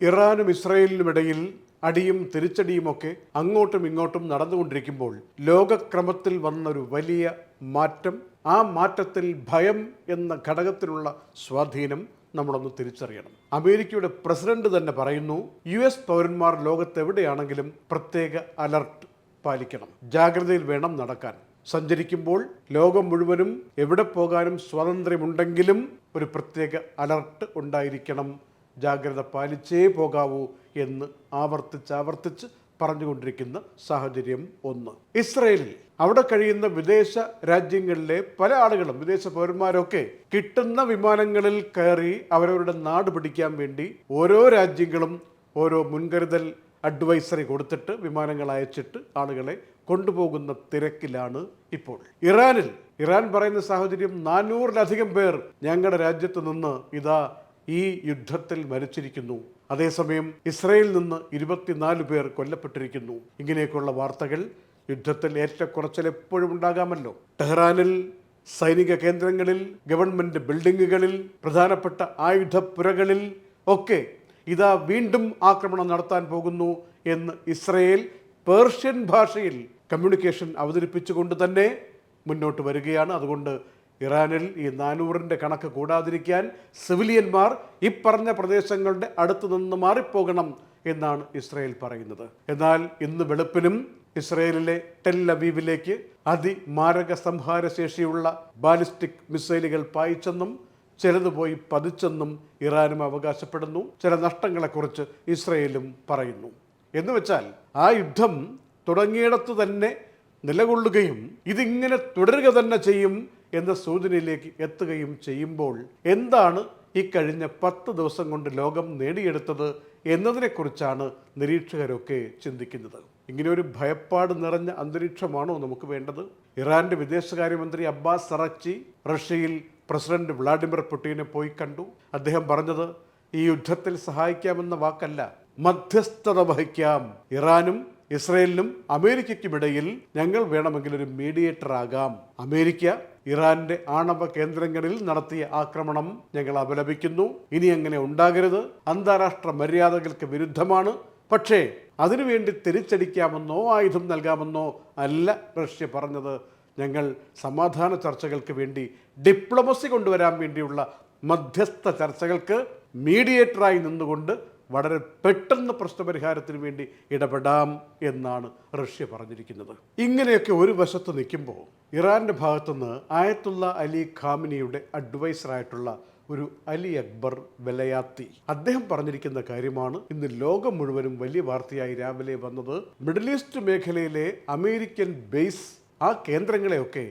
ഇറാനും ഇസ്രയേലിനുമിടയിൽ അടിയും തിരിച്ചടിയുമൊക്കെ അങ്ങോട്ടും ഇങ്ങോട്ടും നടന്നുകൊണ്ടിരിക്കുമ്പോൾ ലോകക്രമത്തിൽ വന്നൊരു വലിയ മാറ്റം. ആ മാറ്റത്തിൽ ഭയം എന്ന ഘടകത്തിനുള്ള സ്വാധീനം നമ്മളൊന്ന് തിരിച്ചറിയണം. അമേരിക്കയുടെ പ്രസിഡന്റ് തന്നെ പറയുന്നു യു എസ് പൗരന്മാർ ലോകത്തെവിടെയാണെങ്കിലും പ്രത്യേക അലർട്ട് പാലിക്കണം. ജാഗ്രതയിൽ വേണം നടക്കാൻ. സഞ്ചരിക്കുമ്പോൾ ലോകം മുഴുവനും എവിടെ പോകാനും സ്വാതന്ത്ര്യമുണ്ടെങ്കിലും ഒരു പ്രത്യേക അലർട്ട് ഉണ്ടായിരിക്കണം ജാഗ്രത പാലിച്ചേ പോകാവൂ എന്ന് ആവർത്തിച്ച് ആവർത്തിച്ച് പറഞ്ഞുകൊണ്ടിരിക്കുന്ന സാഹചര്യം ഒന്ന്. ഇസ്രയേലിൽ അവിടെ കഴിയുന്ന വിദേശ രാജ്യങ്ങളിലെ പല ആളുകളും വിദേശ പൗരന്മാരൊക്കെ കിട്ടുന്ന വിമാനങ്ങളിൽ കയറി അവരവരുടെ നാട് പിടിക്കാൻ വേണ്ടി ഓരോ രാജ്യങ്ങളും ഓരോ മുൻകരുതൽ അഡ്വൈസറി കൊടുത്തിട്ട് വിമാനങ്ങൾ അയച്ചിട്ട് ആളുകളെ കൊണ്ടുപോകുന്ന തിരക്കിലാണ് ഇപ്പോൾ. ഇറാനിൽ ഇറാൻ പറയുന്ന സാഹചര്യം നാനൂറിലധികം പേർ ഞങ്ങളുടെ രാജ്യത്ത് നിന്ന് ഇതാ ഈ യുദ്ധത്തിൽ മരിച്ചിരിക്കുന്നു. അതേസമയം ഇസ്രയേലിൽ നിന്ന് ഇരുപത്തിനാല് പേർ കൊല്ലപ്പെട്ടിരിക്കുന്നു. ഇങ്ങനെയൊക്കെയുള്ള വാർത്തകൾ യുദ്ധത്തിൽ ഏറ്റക്കുറച്ചൽ എപ്പോഴും ഉണ്ടാകാമല്ലോ. ടെഹ്റാനിൽ സൈനിക കേന്ദ്രങ്ങളിൽ ഗവൺമെന്റ് ബിൽഡിങ്ങുകളിൽ പ്രധാനപ്പെട്ട ആയുധപ്പുരകളിൽ ഒക്കെ ഇതാ വീണ്ടും ആക്രമണം നടത്താൻ പോകുന്നു എന്ന് ഇസ്രയേൽ പേർഷ്യൻ ഭാഷയിൽ കമ്മ്യൂണിക്കേഷൻ അവതരിപ്പിച്ചുകൊണ്ട് തന്നെ മുന്നോട്ട് വരികയാണ്. അതുകൊണ്ട് ഇറാനിൽ ഈ നാനൂറിന്റെ കണക്ക് കൂടാതിരിക്കാൻ സിവിലിയന്മാർ ഇപ്പറഞ്ഞ പ്രദേശങ്ങളുടെ അടുത്ത് നിന്ന് മാറിപ്പോകണം എന്നാണ് ഇസ്രയേൽ പറയുന്നത്. എന്നാൽ ഇന്ന് വെളുപ്പിനും ഇസ്രയേലിലെ ടെൽ അവീവിലേക്ക് അതിമാരക സംഹാരശേഷിയുള്ള ബാലിസ്റ്റിക് മിസൈലുകൾ പായിച്ചെന്നും ചിലത് പോയി പതിച്ചെന്നും ഇറാനും അവകാശപ്പെടുന്നു. ചില നഷ്ടങ്ങളെക്കുറിച്ച് ഇസ്രയേലും പറയുന്നു. എന്ന് വെച്ചാൽ ആ യുദ്ധം തുടങ്ങിയിടത്ത് തന്നെ നിലകൊള്ളുകയും ഇതിങ്ങനെ തുടരുക തന്നെ ചെയ്യും എന്ന സൂചനയിലേക്ക് എത്തുകയും ചെയ്യുമ്പോൾ എന്താണ് ഈ കഴിഞ്ഞ പത്ത് ദിവസം കൊണ്ട് ലോകം നേടിയെടുത്തത് എന്നതിനെക്കുറിച്ചാണ് നിരീക്ഷകരൊക്കെ ചിന്തിക്കുന്നത്. ഇങ്ങനെ ഒരു ഭയപ്പാട് നിറഞ്ഞ അന്തരീക്ഷമാണോ നമുക്ക് വേണ്ടത്? ഇറാന്റെ വിദേശകാര്യമന്ത്രി അബ്ബാസ് സറച്ചി റഷ്യയിൽ പ്രസിഡന്റ് വ്ളാഡിമിർ പുടിനെ പോയി കണ്ടു. അദ്ദേഹം പറഞ്ഞത് ഈ യുദ്ധത്തിൽ സഹായിക്കാമെന്ന വാക്കല്ല മധ്യസ്ഥത വഹിക്കാം. ഇറാനും ഇസ്രയേലിനും അമേരിക്കയ്ക്കുമിടയിൽ ഞങ്ങൾ വേണമെങ്കിൽ ഒരു മീഡിയേറ്റർ ആകാം. അമേരിക്ക ഇറാന്റെ ആണവ കേന്ദ്രങ്ങളിൽ നടത്തിയ ആക്രമണം ഞങ്ങൾ അപലപിക്കുന്നു. ഇനി അങ്ങനെ ഉണ്ടാകരുത്. അന്താരാഷ്ട്ര മര്യാദകൾക്ക് വിരുദ്ധമാണ്. പക്ഷേ അതിനുവേണ്ടി തിരിച്ചടിക്കാമെന്നോ ആയുധം നൽകാമെന്നോ അല്ല റഷ്യ പറഞ്ഞത്. ഞങ്ങൾ സമാധാന ചർച്ചകൾക്ക് വേണ്ടി ഡിപ്ലോമസി കൊണ്ടുവരാൻ വേണ്ടിയുള്ള മധ്യസ്ഥ ചർച്ചകൾക്ക് മീഡിയേറ്ററായി നിന്നുകൊണ്ട് വളരെ പെട്ടെന്ന് പ്രശ്നപരിഹാരത്തിന് വേണ്ടി ഇടപെടാം എന്നാണ് റഷ്യ പറഞ്ഞിരിക്കുന്നത്. ഇങ്ങനെയൊക്കെ ഒരു വശത്ത് നിൽക്കുമ്പോൾ ഇറാന്റെ ഭാഗത്തുനിന്ന് ആയത്തുള്ള അലി ഖാമിനിയുടെ അഡ്വൈസറായിട്ടുള്ള ഒരു അലി അക്ബർ വെലയാത്തി. അദ്ദേഹം പറഞ്ഞിരിക്കുന്ന കാര്യമാണ് ഇന്ന് ലോകം മുഴുവനും വലിയ വാർത്തയായി രാവിലെ വന്നത് മിഡിൽ ഈസ്റ്റ് മേഖലയിലെ അമേരിക്കൻ ബേസ് ആ കേന്ദ്രങ്ങളെയൊക്കെ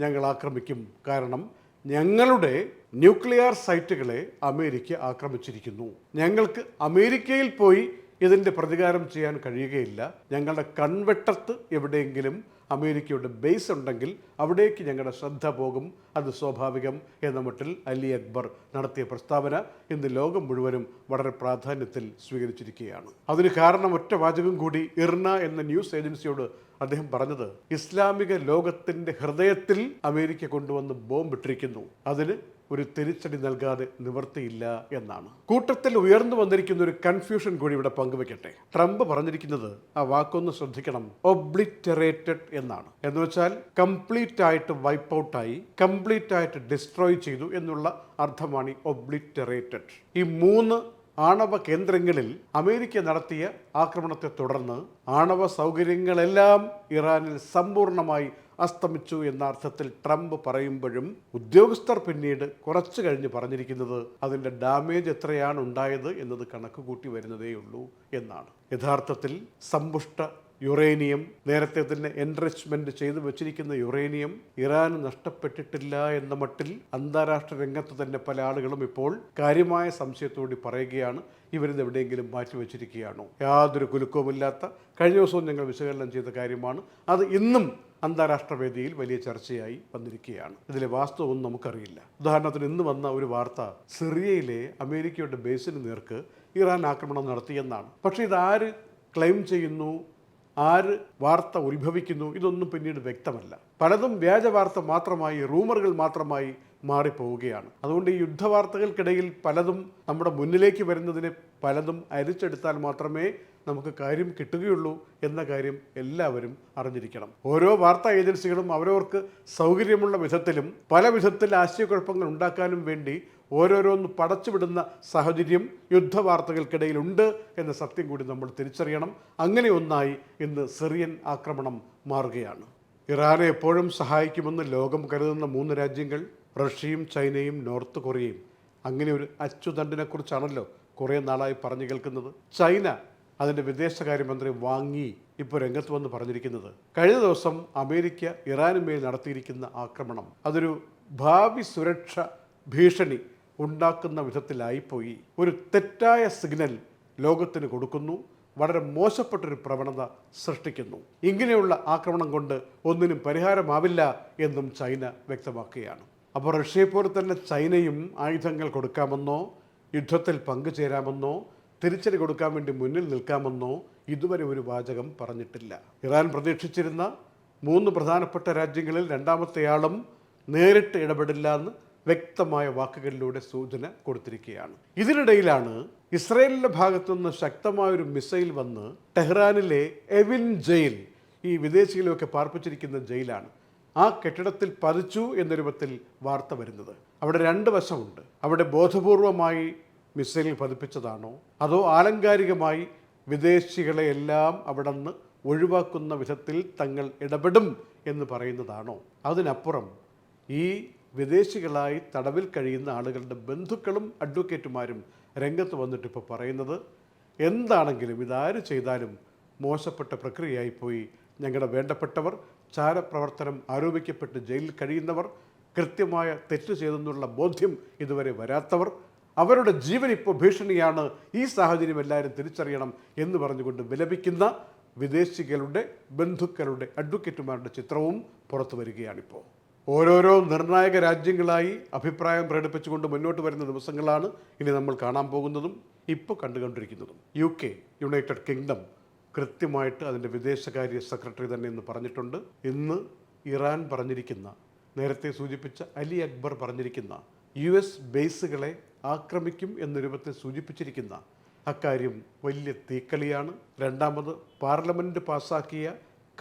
ഞങ്ങൾ ആക്രമിക്കും. കാരണം ഞങ്ങളുടെ ന്യൂക്ലിയർ സൈറ്റുകളെ അമേരിക്ക ആക്രമിച്ചിരിക്കുന്നു. ഞങ്ങൾക്ക് അമേരിക്കയിൽ പോയി ഇതിന്റെ പ്രതികാരം ചെയ്യാൻ കഴിയുകയില്ല. ഞങ്ങളുടെ കൺവെട്ടത്ത് എവിടെയെങ്കിലും അമേരിക്കയുടെ ബേസ് ഉണ്ടെങ്കിൽ അവിടേക്ക് ഞങ്ങളുടെ ശ്രദ്ധ പോകും. അത് സ്വാഭാവികം എന്ന മട്ടിൽ അലി അക്ബർ നടത്തിയ പ്രസ്താവന ഇന്ന് ലോകം മുഴുവനും വളരെ പ്രാധാന്യത്തിൽ സ്വീകരിച്ചിരിക്കുകയാണ്. അതിന് കാരണം ഒറ്റ വാചകം കൂടി ഇർണ എന്ന ന്യൂസ് ഏജൻസിയോട് അദ്ദേഹം പറഞ്ഞത് ഇസ്ലാമിക ലോകത്തിന്റെ ഹൃദയത്തിൽ അമേരിക്ക കൊണ്ടുവന്ന് ബോംബിട്ടിരിക്കുന്നു. അതിന് ഒരു തിരിച്ചടി നൽകാതെ നിവർത്തിയില്ല എന്നാണ്. കൂട്ടത്തിൽ ഉയർന്നു വന്നിരിക്കുന്ന ഒരു കൺഫ്യൂഷൻ കൂടി ഇവിടെ പങ്കുവെക്കട്ടെ. ട്രംപ് പറഞ്ഞിരിക്കുന്നത് ആ വാക്കൊന്ന് ശ്രദ്ധിക്കണം. ഒബ്ലിറ്ററേറ്റഡ് എന്നാണ്. എന്ന് വെച്ചാൽ കംപ്ലീറ്റ് ആയിട്ട് വൈപ്പ് ഔട്ടായി കംപ്ലീറ്റ് ആയിട്ട് ഡിസ്ട്രോയ് ചെയ്തു എന്നുള്ള അർത്ഥമാണ് ഈ ഒബ്ലിറ്ററേറ്റഡ് ഈ മൂന്ന് ആണവ കേന്ദ്രങ്ങളിൽ അമേരിക്ക നടത്തിയ ആക്രമണത്തെ തുടർന്ന് ആണവ സൗകര്യങ്ങളെല്ലാം ഇറാനിൽ സമ്പൂർണമായി അസ്തമിച്ചു എന്ന അർത്ഥത്തിൽ ട്രംപ് പറയുമ്പോഴും ഉദ്യോഗസ്ഥർ പിന്നീട് കുറച്ചു കഴിഞ്ഞ് പറഞ്ഞിരിക്കുന്നത് അതിന്റെ ഡാമേജ് എത്രയാണ് ഉണ്ടായത് എന്നത് കണക്ക് കൂട്ടി വരുന്നതേയുള്ളൂ എന്നാണ്. യഥാർത്ഥത്തിൽ സമ്പുഷ്ട യുറേനിയം നേരത്തെ തന്നെ എൻറിച്ച്മെന്റ് ചെയ്തു വെച്ചിരിക്കുന്ന യുറേനിയം ഇറാൻ നഷ്ടപ്പെട്ടിട്ടില്ല എന്ന മട്ടിൽ അന്താരാഷ്ട്ര രംഗത്ത് തന്നെ പല ആളുകളും ഇപ്പോൾ കാര്യമായ സംശയത്തോടെ പറയുകയാണ്. ഇവരിന്ന് എവിടെയെങ്കിലും മാറ്റിവെച്ചിരിക്കുകയാണോ യാതൊരു കുലുക്കവുമില്ലാത്ത കഴിഞ്ഞ ദിവസവും ഞങ്ങൾ വിശകലനം ചെയ്ത കാര്യമാണ്. അത് ഇന്നും അന്താരാഷ്ട്ര വേദിയിൽ വലിയ ചർച്ചയായി വന്നിരിക്കുകയാണ്. ഇതിലെ വാസ്തവമൊന്നും നമുക്കറിയില്ല. ഉദാഹരണത്തിന് ഇന്ന് വന്ന ഒരു വാർത്ത സിറിയയിലെ അമേരിക്കയുടെ ബേസിന് നേർക്ക് ഇറാൻ ആക്രമണം നടത്തിയെന്നാണ്. പക്ഷേ ഇതാര് ക്ലെയിം ചെയ്യുന്നു? ആര് വാർത്ത ഉത്ഭവിക്കുന്നു ഇതൊന്നും പിന്നീട് വ്യക്തമല്ല. പലതും വ്യാജ വാർത്ത മാത്രമായി റൂമറുകൾ മാത്രമായി മാറിപ്പോവുകയാണ്. അതുകൊണ്ട് ഈ യുദ്ധവാർത്തകൾക്കിടയിൽ പലതും നമ്മുടെ മുന്നിലേക്ക് വരുന്നതിനെ പലതും അരിച്ചെടുത്താൽ മാത്രമേ നമുക്ക് കാര്യം കിട്ടുകയുള്ളൂ എന്ന കാര്യം എല്ലാവരും അറിഞ്ഞിരിക്കണം. ഓരോ വാർത്താ ഏജൻസികളും അവരവർക്ക് സൗകര്യമുള്ള വിധത്തിലും പല വിധത്തിൽ ആശയക്കുഴപ്പങ്ങൾ ഉണ്ടാക്കാനും വേണ്ടി ഓരോരോന്ന് പടച്ചുവിടുന്ന സാഹചര്യം യുദ്ധവാർത്തകൾക്കിടയിലുണ്ട് എന്ന സത്യം കൂടി നമ്മൾ തിരിച്ചറിയണം. അങ്ങനെ ഒന്നായി ഇന്ന് സിറിയൻ ആക്രമണം മാറുകയാണ്. ഇറാനെ എപ്പോഴും സഹായിക്കുമെന്ന് ലോകം കരുതുന്ന മൂന്ന് രാജ്യങ്ങൾ റഷ്യയും ചൈനയും നോർത്ത് കൊറിയയും. അങ്ങനെ ഒരു അച്ചുതണ്ടിനെക്കുറിച്ചാണല്ലോ കുറേ നാളായി പറഞ്ഞു കേൾക്കുന്നത്. ചൈന അതിന്റെ വിദേശകാര്യമന്ത്രി വാങ്ങി ഇപ്പോൾ രംഗത്ത് വന്ന് പറഞ്ഞിരിക്കുന്നത്. കഴിഞ്ഞ ദിവസം അമേരിക്ക ഇറാനുമേൽ നടത്തിയിരിക്കുന്ന ആക്രമണം അതൊരു ഭാവി സുരക്ഷ ഭീഷണി ഉണ്ടാക്കുന്ന വിധത്തിലായിപ്പോയി. ഒരു തെറ്റായ സിഗ്നൽ ലോകത്തിന് കൊടുക്കുന്നു. വളരെ മോശപ്പെട്ടൊരു പ്രവണത സൃഷ്ടിക്കുന്നു. ഇങ്ങനെയുള്ള ആക്രമണം കൊണ്ട് ഒന്നിനും പരിഹാരമാവില്ല എന്നും ചൈന വ്യക്തമാക്കുകയാണ്. അപ്പോൾ റഷ്യയെപ്പോലെ തന്നെ ചൈനയും ആയുധങ്ങൾ കൊടുക്കാമെന്നോ യുദ്ധത്തിൽ പങ്കുചേരാമെന്നോ തിരിച്ചടി കൊടുക്കാൻ വേണ്ടി മുന്നിൽ നിൽക്കാമെന്നോ ഇതുവരെ ഒരു വാചകം പറഞ്ഞിട്ടില്ല. ഇറാൻ പ്രതീക്ഷിച്ചിരുന്ന മൂന്ന് പ്രധാനപ്പെട്ട രാജ്യങ്ങളിൽ രണ്ടാമത്തെയാളും നേരിട്ട് ഇടപെടില്ല എന്ന് വ്യക്തമായ വാക്കുകളിലൂടെ സൂചന കൊടുത്തിരിക്കുകയാണ്. ഇതിനിടയിലാണ് ഇസ്രയേലിന്റെ ഭാഗത്തുനിന്ന് ശക്തമായൊരു മിസൈൽ വന്ന് ടെഹ്റാനിലെ എവിൻ ജയിൽ ഈ വിദേശികളെയൊക്കെ പാർപ്പിച്ചിരിക്കുന്ന ജയിലാണ് ആ കെട്ടിടത്തിൽ പതിച്ചു എന്ന രൂപത്തിൽ വാർത്ത വരുന്നത്. അവിടെ രണ്ട് വശമുണ്ട്. അവിടെ ബോധപൂർവമായി മിസൈൽ പതിപ്പിച്ചതാണോ? അതോ ആലങ്കാരികമായി വിദേശികളെ എല്ലാം അവിടെ നിന്ന് ഒഴിവാക്കുന്ന വിധത്തിൽ തങ്ങൾ ഇടപെടും എന്ന് പറയുന്നതാണോ? അതിനപ്പുറം ഈ വിദേശികളായി തടവിൽ കഴിയുന്ന ആളുകളുടെ ബന്ധുക്കളും അഡ്വക്കേറ്റുമാരും രംഗത്ത് വന്നിട്ട് ഇപ്പോൾ പറയുന്നത് എന്താണെങ്കിലും ഇതാര് ചെയ്താലും മോശപ്പെട്ട പ്രക്രിയയായിപ്പോയി. ഞങ്ങളുടെ വേണ്ടപ്പെട്ടവർ ചാരപ്രവർത്തനം ആരോപിക്കപ്പെട്ട് ജയിലിൽ കഴിയുന്നവർ കൃത്യമായ തെറ്റ് ചെയ്തെന്നുള്ള ബോധ്യം ഇതുവരെ വരാത്തവർ അവരുടെ ജീവൻ ഇപ്പോൾ ഭീഷണിയാണ്. ഈ സാഹചര്യം എല്ലാവരും തിരിച്ചറിയണം എന്ന് പറഞ്ഞുകൊണ്ട് വിലപിക്കുന്ന വിദേശികളുടെ ബന്ധുക്കളുടെ അഡ്വക്കേറ്റുമാരുടെ ചിത്രവും പുറത്തു വരികയാണിപ്പോൾ ഓരോരോ നിർണായക രാജ്യങ്ങളായി അഭിപ്രായം പ്രകടിപ്പിച്ചുകൊണ്ട് മുന്നോട്ട് വരുന്ന ദിവസങ്ങളാണ് ഇനി നമ്മൾ കാണാൻ പോകുന്നതും ഇപ്പോൾ കണ്ടുകൊണ്ടിരിക്കുന്നതും. യു കെ യുണൈറ്റഡ് കിങ്ഡം കൃത്യമായിട്ട് അതിന്റെ വിദേശകാര്യ സെക്രട്ടറി തന്നെ ഇന്ന് പറഞ്ഞിട്ടുണ്ട്. ഇന്ന് ഇറാൻ പറഞ്ഞിരിക്കുന്ന നേരത്തെ സൂചിപ്പിച്ച അലി അക്ബർ പറഞ്ഞിരിക്കുന്ന യു എസ് ബേസുകളെ ആക്രമിക്കും എന്ന രൂപത്തിൽ സൂചിപ്പിച്ചിരിക്കുന്ന അക്കാര്യം വലിയ തീക്കളിയാണ്. രണ്ടാമത് പാർലമെന്റ് പാസ്സാക്കിയ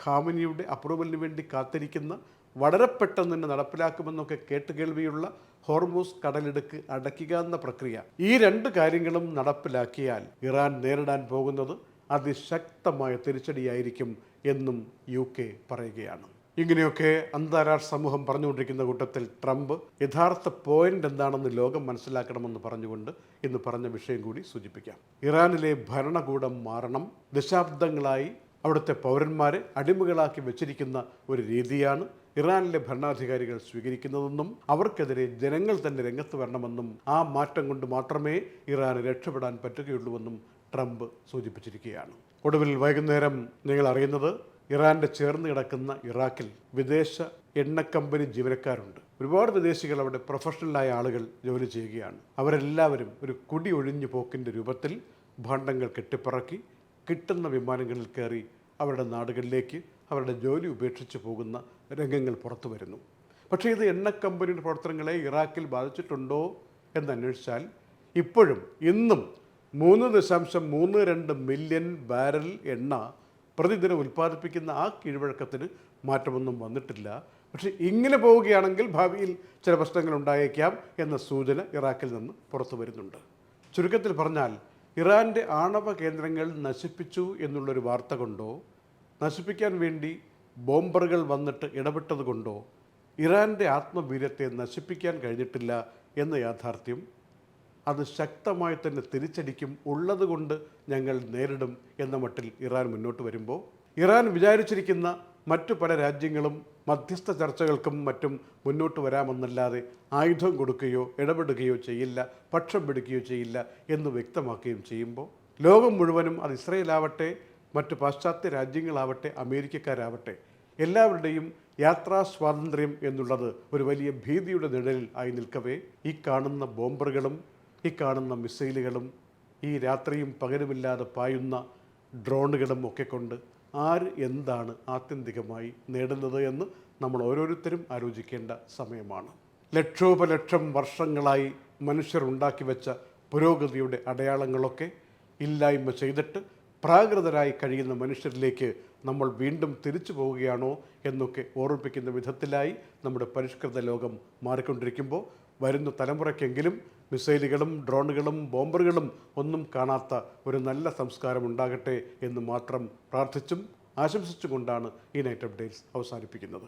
ഖാമിനിയുടെ അപ്രൂവലിന് വേണ്ടി കാത്തിരിക്കുന്ന വളരെ പെട്ടെന്ന് തന്നെ നടപ്പിലാക്കുമെന്നൊക്കെ കേട്ടുകേൾവിയുള്ള ഹോർമൂസ് കടലിടുക്ക് അടയ്ക്കുക എന്ന പ്രക്രിയ. ഈ രണ്ട് കാര്യങ്ങളും നടപ്പിലാക്കിയാൽ ഇറാൻ നേരിടാൻ പോകുന്നത് അതിശക്തമായ തിരിച്ചടിയായിരിക്കും എന്നും യു കെ പറയുകയാണ്. ഇങ്ങനെയൊക്കെ അന്താരാഷ്ട്ര സമൂഹം പറഞ്ഞുകൊണ്ടിരിക്കുന്ന കൂട്ടത്തിൽ ട്രംപ് യഥാർത്ഥ പോയിന്റ് എന്താണെന്ന് ലോകം മനസ്സിലാക്കണമെന്ന് പറഞ്ഞുകൊണ്ട് ഇന്ന് പറഞ്ഞ വിഷയം കൂടി സൂചിപ്പിക്കാം. ഇറാനിലെ ഭരണകൂടം മാറണം. ദശാബ്ദങ്ങളായി അവിടുത്തെ പൗരന്മാരെ അടിമകളാക്കി വെച്ചിരിക്കുന്ന ഒരു രീതിയാണ് ഇറാനിലെ ഭരണാധികാരികൾ സ്വീകരിക്കുന്നതെന്നും അവർക്കെതിരെ ജനങ്ങൾ തന്നെ രംഗത്ത് വരണമെന്നും ആ മാറ്റം കൊണ്ട് മാത്രമേ ഇറാന് രക്ഷപ്പെടാൻ പറ്റുകയുള്ളൂവെന്നും ട്രംപ് സൂചിപ്പിച്ചിരിക്കുകയാണ്. ഒടുവിൽ വൈകുന്നേരം നിങ്ങൾ അറിയുന്നത് ഇറാന്റെ ചേർന്ന് കിടക്കുന്ന ഇറാഖിൽ വിദേശ എണ്ണ കമ്പനി ജീവനക്കാരുണ്ട്. ഒരുപാട് വിദേശികൾ അവിടെ പ്രൊഫഷണലായ ആളുകൾ ജോലി ചെയ്യുകയാണ്. അവരെല്ലാവരും ഒരു കുടി ഒഴിഞ്ഞു പോക്കിന്റെ രൂപത്തിൽ ഭാണ്ഡങ്ങൾ കെട്ടിപ്പറക്കി കിട്ടുന്ന വിമാനങ്ങളിൽ കയറി അവരുടെ നാടുകളിലേക്ക് അവരുടെ ജോലി ഉപേക്ഷിച്ച് പോകുന്ന രംഗങ്ങൾ പുറത്തു വരുന്നു. പക്ഷേ ഇത് എണ്ണ കമ്പനിയുടെ പ്രവർത്തനങ്ങളെ ഇറാഖിൽ ബാധിച്ചിട്ടുണ്ടോ എന്നന്വേഷിച്ചാൽ ഇപ്പോഴും ഇന്നും മൂന്ന് ദശാംശം മൂന്ന് രണ്ട് മില്യൺ ബാരൽ എണ്ണ പ്രതിദിനം ഉൽപ്പാദിപ്പിക്കുന്ന ആ കീഴ്വഴക്കത്തിന് മാറ്റമൊന്നും വന്നിട്ടില്ല. പക്ഷേ ഇങ്ങനെ പോവുകയാണെങ്കിൽ ഭാവിയിൽ ചില പ്രശ്നങ്ങൾ ഉണ്ടായേക്കാം എന്ന സൂചന ഇറാഖിൽ നിന്ന് പുറത്തു വരുന്നുണ്ട്. ചുരുക്കത്തിൽ പറഞ്ഞാൽ ഇറാന്റെ ആണവ കേന്ദ്രങ്ങൾ നശിപ്പിച്ചു എന്നുള്ളൊരു വാർത്ത കൊണ്ടോ നശിപ്പിക്കാൻ വേണ്ടി ബോംബറുകൾ വന്നിട്ട് ഇടപെട്ടത് കൊണ്ടോ ഇറാന്റെ ആത്മവീര്യത്തെ നശിപ്പിക്കാൻ കഴിഞ്ഞിട്ടില്ല എന്ന യാഥാർത്ഥ്യം അത് ശക്തമായി തന്നെ തിരിച്ചടിക്കും ഉള്ളതുകൊണ്ട് ഞങ്ങൾ നേരിടും എന്ന മട്ടിൽ ഇറാൻ മുന്നോട്ട് വരുമ്പോൾ ഇറാൻ വിചാരിച്ചിരിക്കുന്ന മറ്റു പല രാജ്യങ്ങളും മധ്യസ്ഥ ചർച്ചകൾക്കും മറ്റും മുന്നോട്ട് വരാമെന്നല്ലാതെ ആയുധം കൊടുക്കുകയോ ഇടപെടുകയോ ചെയ്യില്ല പക്ഷം പിടിക്കുകയോ ചെയ്യില്ല എന്ന് വ്യക്തമാക്കുകയും ചെയ്യുമ്പോൾ ലോകം മുഴുവനും അത് ഇസ്രയേലാവട്ടെ മറ്റ് പാശ്ചാത്യ രാജ്യങ്ങളാവട്ടെ അമേരിക്കക്കാരാവട്ടെ എല്ലാവരുടെയും യാത്രാ സ്വാതന്ത്ര്യം എന്നുള്ളത് ഒരു വലിയ ഭീതിയുടെ നിഴലിൽ ആയി നിൽക്കവേ. ഈ കാണുന്ന ബോംബറുകളും ഈ കാണുന്ന മിസൈലുകളും ഈ രാത്രിയും പകലുമില്ലാതെ പായുന്ന ഡ്രോണുകളും ഒക്കെ കൊണ്ട് ആര് എന്താണ് ആത്യന്തികമായി നേടുന്നത് എന്ന് നമ്മൾ ഓരോരുത്തരും ആലോചിക്കേണ്ട സമയമാണ്. ലക്ഷോപലക്ഷം വർഷങ്ങളായി മനുഷ്യർ ഉണ്ടാക്കി വെച്ച പുരോഗതിയുടെ അടയാളങ്ങളൊക്കെ ഇല്ലായ്മ ചെയ്തിട്ട് പ്രാകൃതരായി കഴിയുന്ന മനുഷ്യരിലേക്ക് നമ്മൾ വീണ്ടും തിരിച്ചു പോവുകയാണോ എന്നൊക്കെ ഓർമ്മിപ്പിക്കുന്ന വിധത്തിലായി നമ്മുടെ പരിഷ്കൃത ലോകം മാറിക്കൊണ്ടിരിക്കുമ്പോൾ വരുന്ന തലമുറയ്ക്കെങ്കിലും മിസൈലുകളും ഡ്രോണുകളും ബോംബറുകളും ഒന്നും കാണാത്ത ഒരു നല്ല സംസ്കാരം ഉണ്ടാകട്ടെ എന്ന് മാത്രം പ്രാർത്ഥിച്ചും ആശംസിച്ചുകൊണ്ടാണ് ഈ നൈറ്റ് അപ്ഡേറ്റ്സ് അവസാനിപ്പിക്കുന്നത്.